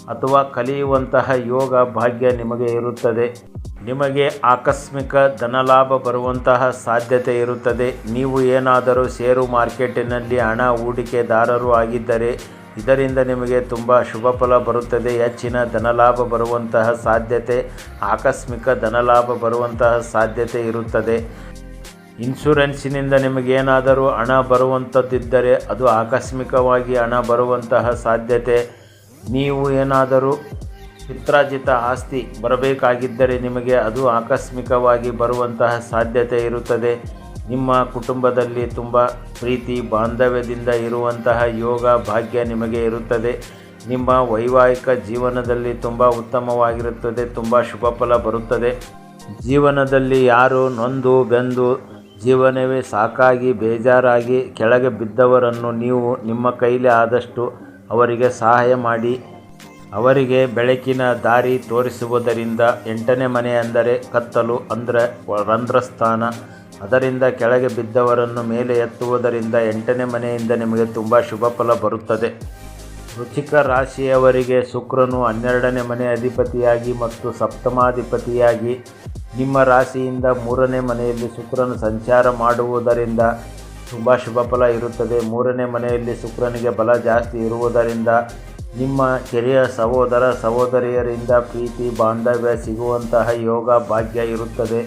ಅಥವಾ ಕಲಿಯುವಂತಹ ಯೋಗ ಭಾಗ್ಯ ನಿಮಗೆ ಇರುತ್ತದೆ. ನಿಮಗೆ ಆಕಸ್ಮಿಕ ಧನಲಾಭ ಬರುವಂತಹ ಸಾಧ್ಯತೆ ಇರುತ್ತದೆ. ನೀವು ಏನಾದರೂ ಷೇರು ಮಾರ್ಕೆಟಿನಲ್ಲಿ ಹಣ ಹೂಡಿಕೆದಾರರು ಆಗಿದ್ದರೆ ಇದರಿಂದ ನಿಮಗೆ ತುಂಬ ಶುಭ ಫಲ ಬರುತ್ತದೆ. ಹೆಚ್ಚಿನ ಧನಲಾಭ ಬರುವಂತಹ ಸಾಧ್ಯತೆ, ಆಕಸ್ಮಿಕ ಧನಲಾಭ ಬರುವಂತಹ ಸಾಧ್ಯತೆ ಇರುತ್ತದೆ. ಇನ್ಶೂರೆನ್ಸಿನಿಂದ ನಿಮಗೇನಾದರೂ ಹಣ ಬರುವಂಥದ್ದಿದ್ದರೆ ಅದು ಆಕಸ್ಮಿಕವಾಗಿ ಹಣ ಬರುವಂತಹ ಸಾಧ್ಯತೆ. ನೀವು ಏನಾದರೂ ಪಿತ್ರಾರ್ಜಿತ ಆಸ್ತಿ ಬರಬೇಕಾಗಿದ್ದರೆ ನಿಮಗೆ ಅದು ಆಕಸ್ಮಿಕವಾಗಿ ಬರುವಂತಹ ಸಾಧ್ಯತೆ ಇರುತ್ತದೆ. ನಿಮ್ಮ ಕುಟುಂಬದಲ್ಲಿ ತುಂಬ ಪ್ರೀತಿ, ಬಾಂಧವ್ಯದಿಂದ ಇರುವಂತಹ ಯೋಗ ಭಾಗ್ಯ ನಿಮಗೆ ಇರುತ್ತದೆ. ನಿಮ್ಮ ವೈವಾಹಿಕ ಜೀವನದಲ್ಲಿ ತುಂಬ ಉತ್ತಮವಾಗಿರುತ್ತದೆ, ತುಂಬ ಶುಭ ಫಲ ಬರುತ್ತದೆ. ಜೀವನದಲ್ಲಿ ಯಾರು ನೊಂದು ಬೆಂದು ಜೀವನವೇ ಸಾಕಾಗಿ, ಬೇಜಾರಾಗಿ ಕೆಳಗೆ ಬಿದ್ದವರನ್ನು ನೀವು ನಿಮ್ಮ ಕೈಲಿ ಆದಷ್ಟು ಅವರಿಗೆ ಸಹಾಯ ಮಾಡಿ. ಅವರಿಗೆ ಬೆಳಕಿನ ದಾರಿ ತೋರಿಸುವುದರಿಂದ ಎಂಟನೇ ಮನೆ ಅಂದರೆ ಕತ್ತಲು ಅಂದರೆ ರಂಧ್ರಸ್ಥಾನ. ಅದರಿಂದ ಕೆಳಗೆ ಬಿದ್ದವರನ್ನು ಮೇಲೆ ಎತ್ತುವುದರಿಂದ ಎಂಟನೇ ಮನೆಯಿಂದ ನಿಮಗೆ ತುಂಬ ಶುಭ ಫಲ ಬರುತ್ತದೆ. ವೃಚಿಕ ರಾಶಿಯವರಿಗೆ ಶುಕ್ರನು ಹನ್ನೆರಡನೇ ಮನೆ ಅಧಿಪತಿಯಾಗಿ ಮತ್ತು ಸಪ್ತಮಾಧಿಪತಿಯಾಗಿ. ನಿಮ್ಮ ರಾಶಿಯಿಂದ ಮೂರನೇ ಮನೆಯಲ್ಲಿ ಶುಕ್ರನು ಸಂಚಾರ ಮಾಡುವುದರಿಂದ ತುಂಬ ಶುಭ ಫಲ ಇರುತ್ತದೆ. ಮೂರನೇ ಮನೆಯಲ್ಲಿ ಶುಕ್ರನಿಗೆ ಬಲ ಜಾಸ್ತಿ ಇರುವುದರಿಂದ ನಿಮ್ಮ ಕೆರೆಯ ಸಹೋದರ, ಸಹೋದರಿಯರಿಂದ ಪ್ರೀತಿ, ಬಾಂಧವ್ಯ ಸಿಗುವಂತಹ ಯೋಗ ಭಾಗ್ಯ ಇರುತ್ತದೆ.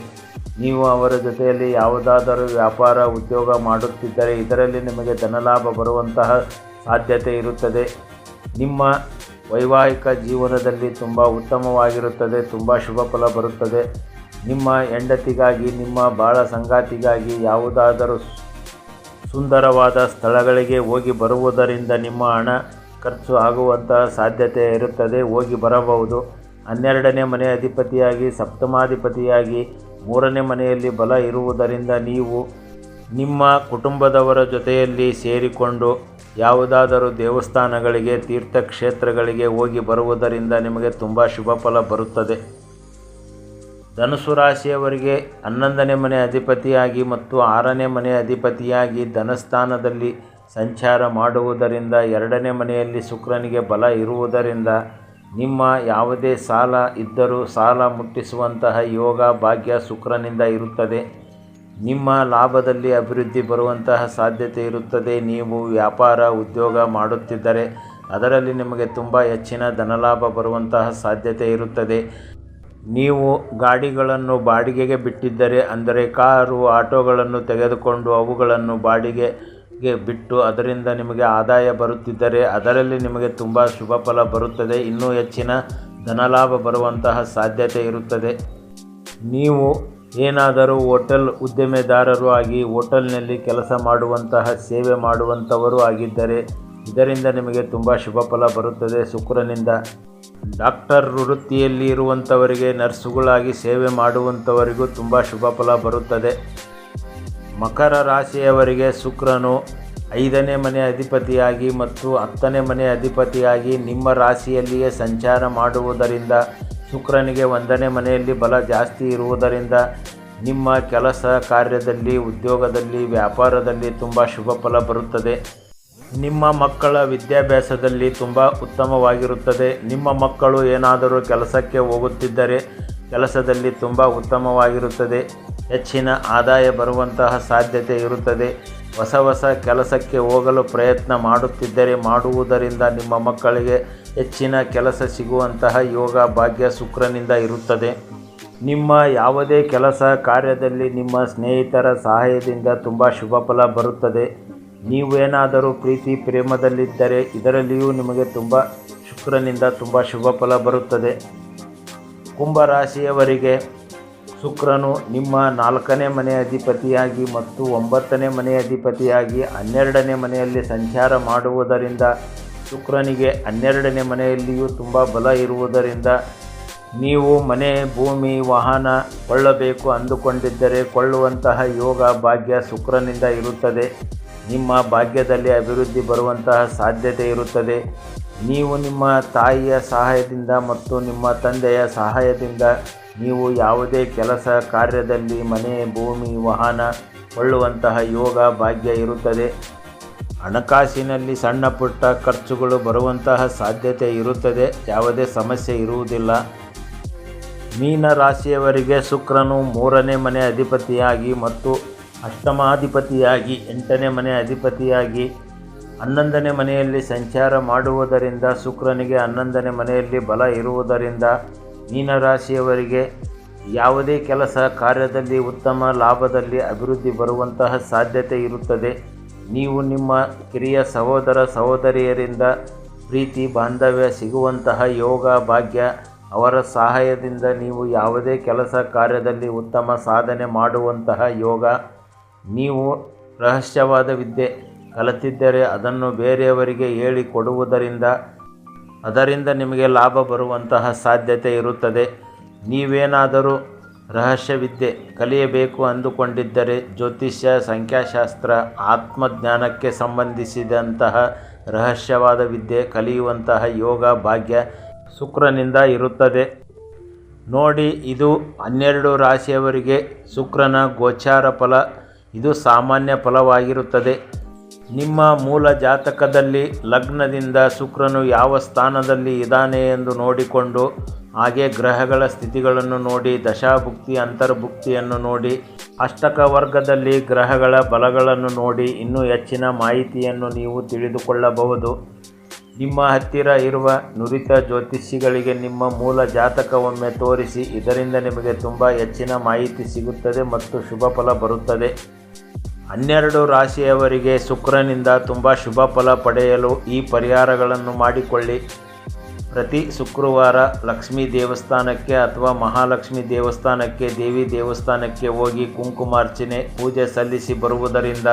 ನೀವು ಅವರ ಜೊತೆಯಲ್ಲಿ ಯಾವುದಾದರೂ ವ್ಯಾಪಾರ, ಉದ್ಯೋಗ ಮಾಡುತ್ತಿದ್ದರೆ ಇದರಲ್ಲಿ ನಿಮಗೆ ಧನಲಾಭ ಬರುವಂತಹ ಸಾಧ್ಯತೆ ಇರುತ್ತದೆ. ನಿಮ್ಮ ವೈವಾಹಿಕ ಜೀವನದಲ್ಲಿ ತುಂಬ ಉತ್ತಮವಾಗಿರುತ್ತದೆ, ತುಂಬ ಶುಭ ಫಲ ಬರುತ್ತದೆ. ನಿಮ್ಮ ಹೆಂಡತಿಗಾಗಿ, ನಿಮ್ಮ ಬಾಳ ಸಂಗಾತಿಗಾಗಿ ಯಾವುದಾದರೂ ಸುಂದರವಾದ ಸ್ಥಳಗಳಿಗೆ ಹೋಗಿ ಬರುವುದರಿಂದ ನಿಮ್ಮ ಹಣ ಖರ್ಚು ಆಗುವಂತಹ ಸಾಧ್ಯತೆ ಇರುತ್ತದೆ. ಹೋಗಿ ಬರಬಹುದು. ಹನ್ನೆರಡನೇ ಮನೆ ಅಧಿಪತಿಯಾಗಿ, ಸಪ್ತಮಾಧಿಪತಿಯಾಗಿ, ಮೂರನೇ ಮನೆಯಲ್ಲಿ ಬಲ ಇರುವುದರಿಂದ ನೀವು ನಿಮ್ಮ ಕುಟುಂಬದವರ ಜೊತೆಯಲ್ಲಿ ಸೇರಿಕೊಂಡು ಯಾವುದಾದರೂ ದೇವಸ್ಥಾನಗಳಿಗೆ, ತೀರ್ಥಕ್ಷೇತ್ರಗಳಿಗೆ ಹೋಗಿ ಬರುವುದರಿಂದ ನಿಮಗೆ ತುಂಬ ಶುಭ ಫಲ ಬರುತ್ತದೆ. ಧನುಸು ರಾಶಿಯವರಿಗೆ ಹನ್ನೊಂದನೇ ಮನೆ ಅಧಿಪತಿಯಾಗಿ ಮತ್ತು ಆರನೇ ಮನೆ ಅಧಿಪತಿಯಾಗಿ ಧನಸ್ಥಾನದಲ್ಲಿ ಸಂಚಾರ ಮಾಡುವುದರಿಂದ ಎರಡನೇ ಮನೆಯಲ್ಲಿ ಶುಕ್ರನಿಗೆ ಬಲ ಇರುವುದರಿಂದ ನಿಮ್ಮ ಯಾವುದೇ ಸಾಲ ಇದ್ದರೂ ಸಾಲ ಮುಟ್ಟಿಸುವಂತಹ ಯೋಗ ಭಾಗ್ಯ ಶುಕ್ರನಿಂದ ಇರುತ್ತದೆ. ನಿಮ್ಮ ಲಾಭದಲ್ಲಿ ಅಭಿವೃದ್ಧಿ ಬರುವಂತಹ ಸಾಧ್ಯತೆ ಇರುತ್ತದೆ. ನೀವು ವ್ಯಾಪಾರ, ಉದ್ಯೋಗ ಮಾಡುತ್ತಿದ್ದರೆ ಅದರಲ್ಲಿ ನಿಮಗೆ ತುಂಬ ಹೆಚ್ಚಿನ ಧನಲಾಭ ಬರುವಂತಹ ಸಾಧ್ಯತೆ ಇರುತ್ತದೆ. ನೀವು ಗಾಡಿಗಳನ್ನು ಬಾಡಿಗೆಗೆ ಬಿಟ್ಟಿದ್ದರೆ, ಅಂದರೆ ಕಾರು, ಆಟೋಗಳನ್ನು ತೆಗೆದುಕೊಂಡು ಅವುಗಳನ್ನು ಬಾಡಿಗೆಗೆ ಬಿಟ್ಟು ಅದರಿಂದ ನಿಮಗೆ ಆದಾಯ ಬರುತ್ತಿದ್ದರೆ, ಅದರಲ್ಲಿ ನಿಮಗೆ ತುಂಬ ಶುಭ ಫಲ ಬರುತ್ತದೆ. ಇನ್ನೂ ಹೆಚ್ಚಿನ ಧನಲಾಭ ಬರುವಂತಹ ಸಾಧ್ಯತೆ ಇರುತ್ತದೆ. ನೀವು ಏನಾದರೂ ಹೋಟೆಲ್ ಉದ್ಯಮೆದಾರರು ಆಗಿ ಹೋಟೆಲ್ನಲ್ಲಿ ಕೆಲಸ ಮಾಡುವಂತಹ, ಸೇವೆ ಮಾಡುವಂಥವರು ಆಗಿದ್ದರೆ ಇದರಿಂದ ನಿಮಗೆ ತುಂಬ ಶುಭ ಫಲ ಬರುತ್ತದೆ. ಶುಕ್ರನಿಂದ ಡಾಕ್ಟರ್ ವೃತ್ತಿಯಲ್ಲಿ ಇರುವಂಥವರಿಗೆ ನರ್ಸುಗಳಾಗಿ ಸೇವೆ ಮಾಡುವಂಥವರಿಗೂ ತುಂಬ ಶುಭ ಫಲ ಬರುತ್ತದೆ. ಮಕರ ರಾಶಿಯವರಿಗೆ ಶುಕ್ರನು ಐದನೇ ಮನೆ ಅಧಿಪತಿಯಾಗಿ ಮತ್ತು ಹತ್ತನೇ ಮನೆ ಅಧಿಪತಿಯಾಗಿ ನಿಮ್ಮ ರಾಶಿಯಲ್ಲಿಯೇ ಸಂಚಾರ ಮಾಡುವುದರಿಂದ, ಶುಕ್ರನಿಗೆ ಒಂದನೇ ಮನೆಯಲ್ಲಿ ಬಲ ಜಾಸ್ತಿ ಇರುವುದರಿಂದ ನಿಮ್ಮ ಕೆಲಸ ಕಾರ್ಯದಲ್ಲಿ, ಉದ್ಯೋಗದಲ್ಲಿ, ವ್ಯಾಪಾರದಲ್ಲಿ ತುಂಬ ಶುಭ ಫಲ ಬರುತ್ತದೆ. ನಿಮ್ಮ ಮಕ್ಕಳ ವಿದ್ಯಾಭ್ಯಾಸದಲ್ಲಿ ತುಂಬ ಉತ್ತಮವಾಗಿರುತ್ತದೆ. ನಿಮ್ಮ ಮಕ್ಕಳು ಏನಾದರೂ ಕೆಲಸಕ್ಕೆ ಹೋಗುತ್ತಿದ್ದರೆ ಕೆಲಸದಲ್ಲಿ ತುಂಬ ಉತ್ತಮವಾಗಿರುತ್ತದೆ. ಹೆಚ್ಚಿನ ಆದಾಯ ಬರುವಂತಹ ಸಾಧ್ಯತೆ ಇರುತ್ತದೆ. ಹೊಸ ಹೊಸ ಕೆಲಸಕ್ಕೆ ಹೋಗಲು ಪ್ರಯತ್ನ ಮಾಡುತ್ತಿದ್ದರೆ ಮಾಡುವುದರಿಂದ ನಿಮ್ಮ ಮಕ್ಕಳಿಗೆ ಹೆಚ್ಚಿನ ಕೆಲಸ ಸಿಗುವಂತಹ ಯೋಗ, ಭಾಗ್ಯ ಶುಕ್ರನಿಂದ ಇರುತ್ತದೆ. ನಿಮ್ಮ ಯಾವುದೇ ಕೆಲಸ ಕಾರ್ಯದಲ್ಲಿ ನಿಮ್ಮ ಸ್ನೇಹಿತರ ಸಹಾಯದಿಂದ ತುಂಬ ಶುಭ ಫಲ ಬರುತ್ತದೆ. ನೀವೇನಾದರೂ ಪ್ರೀತಿ, ಪ್ರೇಮದಲ್ಲಿದ್ದರೆ ಇದರಲ್ಲಿಯೂ ನಿಮಗೆ ತುಂಬ ಶುಕ್ರನಿಂದ ತುಂಬ ಶುಭ ಫಲ ಬರುತ್ತದೆ. ಕುಂಭರಾಶಿಯವರಿಗೆ ಶುಕ್ರನು ನಿಮ್ಮ ನಾಲ್ಕನೇ ಮನೆ ಅಧಿಪತಿಯಾಗಿ ಮತ್ತು ಒಂಬತ್ತನೇ ಮನೆ ಅಧಿಪತಿಯಾಗಿ ಹನ್ನೆರಡನೇ ಮನೆಯಲ್ಲಿ ಸಂಚಾರ ಮಾಡುವುದರಿಂದ ಶುಕ್ರನಿಗೆ ಹನ್ನೆರಡನೇ ಮನೆಯಲ್ಲಿಯೂ ತುಂಬ ಬಲ ಇರುವುದರಿಂದ ನೀವು ಮನೆ, ಭೂಮಿ, ವಾಹನ ಕೊಳ್ಳಬೇಕು ಅಂದುಕೊಂಡಿದ್ದರೆ ಕೊಳ್ಳುವಂತಹ ಯೋಗ, ಭಾಗ್ಯ ಶುಕ್ರನಿಂದ ಇರುತ್ತದೆ. ನಿಮ್ಮ ಭಾಗ್ಯದಲ್ಲಿ ಅಭಿವೃದ್ಧಿ ಬರುವಂತಹ ಸಾಧ್ಯತೆ ಇರುತ್ತದೆ. ನೀವು ನಿಮ್ಮ ತಾಯಿಯ ಸಹಾಯದಿಂದ ಮತ್ತು ನಿಮ್ಮ ತಂದೆಯ ಸಹಾಯದಿಂದ ನೀವು ಯಾವುದೇ ಕೆಲಸ ಕಾರ್ಯದಲ್ಲಿ ಮನೆ, ಭೂಮಿ, ವಾಹನ ಕೊಳ್ಳುವಂತಹ ಯೋಗ ಭಾಗ್ಯ ಇರುತ್ತದೆ. ಹಣಕಾಸಿನಲ್ಲಿ ಸಣ್ಣ ಪುಟ್ಟ ಖರ್ಚುಗಳು ಬರುವಂತಹ ಸಾಧ್ಯತೆ ಇರುತ್ತದೆ. ಯಾವುದೇ ಸಮಸ್ಯೆ ಇರುವುದಿಲ್ಲ. ಮೀನ ರಾಶಿಯವರಿಗೆ ಶುಕ್ರನು ಮೂರನೇ ಮನೆ ಅಧಿಪತಿಯಾಗಿ ಮತ್ತು ಅಷ್ಟಮಾಧಿಪತಿಯಾಗಿ, ಎಂಟನೇ ಮನೆ ಅಧಿಪತಿಯಾಗಿ, ಹನ್ನೊಂದನೇ ಮನೆಯಲ್ಲಿ ಸಂಚಾರ ಮಾಡುವುದರಿಂದ, ಶುಕ್ರನಿಗೆ ಹನ್ನೊಂದನೇ ಮನೆಯಲ್ಲಿ ಬಲ ಇರುವುದರಿಂದ ಮೀನರಾಶಿಯವರಿಗೆ ಯಾವುದೇ ಕೆಲಸ ಕಾರ್ಯದಲ್ಲಿ ಉತ್ತಮ ಲಾಭದಲ್ಲಿ ಅಭಿವೃದ್ಧಿ ಬರುವಂತಹ ಸಾಧ್ಯತೆ ಇರುತ್ತದೆ. ನೀವು ನಿಮ್ಮ ಕಿರಿಯ ಸಹೋದರ ಸಹೋದರಿಯರಿಂದ ಪ್ರೀತಿ, ಬಾಂಧವ್ಯ ಸಿಗುವಂತಹ ಯೋಗ, ಭಾಗ್ಯ ಅವರ ಸಹಾಯದಿಂದ ನೀವು ಯಾವುದೇ ಕೆಲಸ ಕಾರ್ಯದಲ್ಲಿ ಉತ್ತಮ ಸಾಧನೆ ಮಾಡುವಂತಹ ಯೋಗ ನೀವು ರಹಸ್ಯವಾದ ವಿದ್ಯೆ ಕಲಿತಿದ್ದರೆ ಅದನ್ನು ಬೇರೆಯವರಿಗೆ ಹೇಳಿ ಕೊಡುವುದರಿಂದ, ಅದರಿಂದ ನಿಮಗೆ ಲಾಭ ಬರುವಂತಹ ಸಾಧ್ಯತೆ ಇರುತ್ತದೆ. ನೀವೇನಾದರೂ ರಹಸ್ಯವಿದ್ಯೆ ಕಲಿಯಬೇಕು ಅಂದುಕೊಂಡಿದ್ದರೆ ಜ್ಯೋತಿಷ್ಯ, ಸಂಖ್ಯಾಶಾಸ್ತ್ರ, ಆತ್ಮಜ್ಞಾನಕ್ಕೆ ಸಂಬಂಧಿಸಿದಂತಹ ರಹಸ್ಯವಾದ ವಿದ್ಯೆ ಕಲಿಯುವಂತಹ ಯೋಗ ಭಾಗ್ಯ ಶುಕ್ರನಿಂದ ಇರುತ್ತದೆ. ನೋಡಿ, ಇದು ಹನ್ನೆರಡು ರಾಶಿಯವರಿಗೆ ಶುಕ್ರನ ಗೋಚಾರ ಫಲ ಇದು ಸಾಮಾನ್ಯ ಫಲವಾಗಿರುತ್ತದೆ. ನಿಮ್ಮ ಮೂಲ ಜಾತಕದಲ್ಲಿ ಲಗ್ನದಿಂದ ಶುಕ್ರನು ಯಾವ ಸ್ಥಾನದಲ್ಲಿ ಇದ್ದಾನೆ ಎಂದು ನೋಡಿಕೊಂಡು, ಹಾಗೆ ಗ್ರಹಗಳ ಸ್ಥಿತಿಗಳನ್ನು ನೋಡಿ, ದಶಾಭುಕ್ತಿ, ಅಂತರ್ಭುಕ್ತಿಯನ್ನು ನೋಡಿ, ಅಷ್ಟಕ ವರ್ಗದಲ್ಲಿ ಗ್ರಹಗಳ ಬಲಗಳನ್ನು ನೋಡಿ, ಇನ್ನೂ ಹೆಚ್ಚಿನ ಮಾಹಿತಿಯನ್ನು ನೀವು ತಿಳಿದುಕೊಳ್ಳಬಹುದು. ನಿಮ್ಮ ಹತ್ತಿರ ಇರುವ ನುರಿತ ಜ್ಯೋತಿಷಿಗಳಿಗೆ ನಿಮ್ಮ ಮೂಲ ಜಾತಕವೊಮ್ಮೆ ತೋರಿಸಿ, ಇದರಿಂದ ನಿಮಗೆ ತುಂಬ ಹೆಚ್ಚಿನ ಮಾಹಿತಿ ಸಿಗುತ್ತದೆ ಮತ್ತು ಶುಭ ಫಲ ಬರುತ್ತದೆ. ಹನ್ನೆರಡು ರಾಶಿಯವರಿಗೆ ಶುಕ್ರನಿಂದ ತುಂಬ ಶುಭ ಫಲ ಪಡೆಯಲು ಈ ಪರಿಹಾರಗಳನ್ನು ಮಾಡಿಕೊಳ್ಳಿ. ಪ್ರತಿ ಶುಕ್ರವಾರ ಲಕ್ಷ್ಮೀ ದೇವಸ್ಥಾನಕ್ಕೆ ಅಥವಾ ಮಹಾಲಕ್ಷ್ಮಿ ದೇವಸ್ಥಾನಕ್ಕೆ, ದೇವಿ ದೇವಸ್ಥಾನಕ್ಕೆ ಹೋಗಿ ಕುಂಕುಮಾರ್ಚನೆ, ಪೂಜೆ ಸಲ್ಲಿಸಿ ಬರುವುದರಿಂದ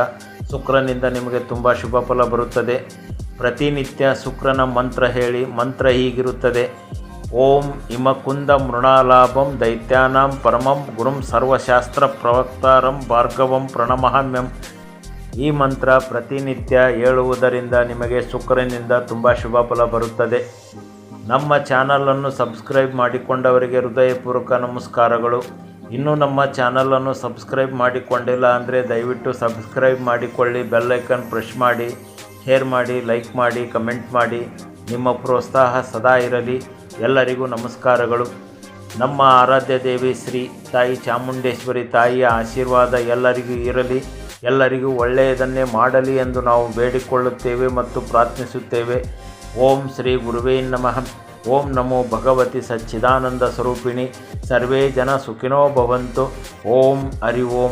ಶುಕ್ರನಿಂದ ನಿಮಗೆ ತುಂಬ ಶುಭ ಫಲ ಬರುತ್ತದೆ. ಪ್ರತಿನಿತ್ಯ ಶುಕ್ರನ ಮಂತ್ರ ಹೇಳಿ, ಮಂತ್ರ ಹೀಗಿರುತ್ತದೆ. ಓಂ ಇಮಕುಂದ ಮೃಣಾಲಾಭಂ ದೈತ್ಯಾನಾಂ ಪರಮಂ ಗುರುಂ ಸರ್ವಶಾಸ್ತ್ರ ಪ್ರವಕ್ತಾರಂ ಭಾರ್ಗವಂ ಪ್ರಣಮಹಮ್ಯಂ. ಈ ಮಂತ್ರ ಪ್ರತಿನಿತ್ಯ ಹೇಳುವುದರಿಂದ ನಿಮಗೆ ಶುಕ್ರನಿಂದ ತುಂಬ ಶುಭ ಫಲ ಬರುತ್ತದೆ. ನಮ್ಮ ಚಾನಲನ್ನು ಸಬ್ಸ್ಕ್ರೈಬ್ ಮಾಡಿಕೊಂಡವರಿಗೆ ಹೃದಯಪೂರ್ವಕ ನಮಸ್ಕಾರಗಳು. ಇನ್ನೂ ನಮ್ಮ ಚಾನಲನ್ನು ಸಬ್ಸ್ಕ್ರೈಬ್ ಮಾಡಿಕೊಂಡಿಲ್ಲ ಅಂದರೆ ದಯವಿಟ್ಟು ಸಬ್ಸ್ಕ್ರೈಬ್ ಮಾಡಿಕೊಳ್ಳಿ ಬೆಲ್ಲೈಕನ್ ಪ್ರೆಸ್ ಮಾಡಿ, ಶೇರ್ ಮಾಡಿ, ಲೈಕ್ ಮಾಡಿ, ಕಮೆಂಟ್ ಮಾಡಿ. ನಿಮ್ಮ ಪ್ರೋತ್ಸಾಹ ಸದಾ ಇರಲಿ. ಎಲ್ಲರಿಗೂ ನಮಸ್ಕಾರಗಳು. ನಮ್ಮ ಆರಾಧ್ಯ ದೇವಿ ಶ್ರೀ ತಾಯಿ ಚಾಮುಂಡೇಶ್ವರಿ ತಾಯಿಯ ಆಶೀರ್ವಾದ ಎಲ್ಲರಿಗೂ ಇರಲಿ. ಎಲ್ಲರಿಗೂ ಒಳ್ಳೆಯದನ್ನೇ ಮಾಡಲಿ ಎಂದು ನಾವು ಬೇಡಿಕೊಳ್ಳುತ್ತೇವೆ ಮತ್ತು ಪ್ರಾರ್ಥಿಸುತ್ತೇವೆ. ಓಂ ಶ್ರೀ ಗುರುವೇ ನಮಃ. ಓಂ ನಮೋ ಭಗವತಿ ಸಚ್ಚಿದಾನಂದ ಸ್ವರೂಪಿಣಿ. ಸರ್ವೇ ಜನ ಸುಖಿನೋ ಭವಂತು. ಓಂ ಹರಿ ಓಂ.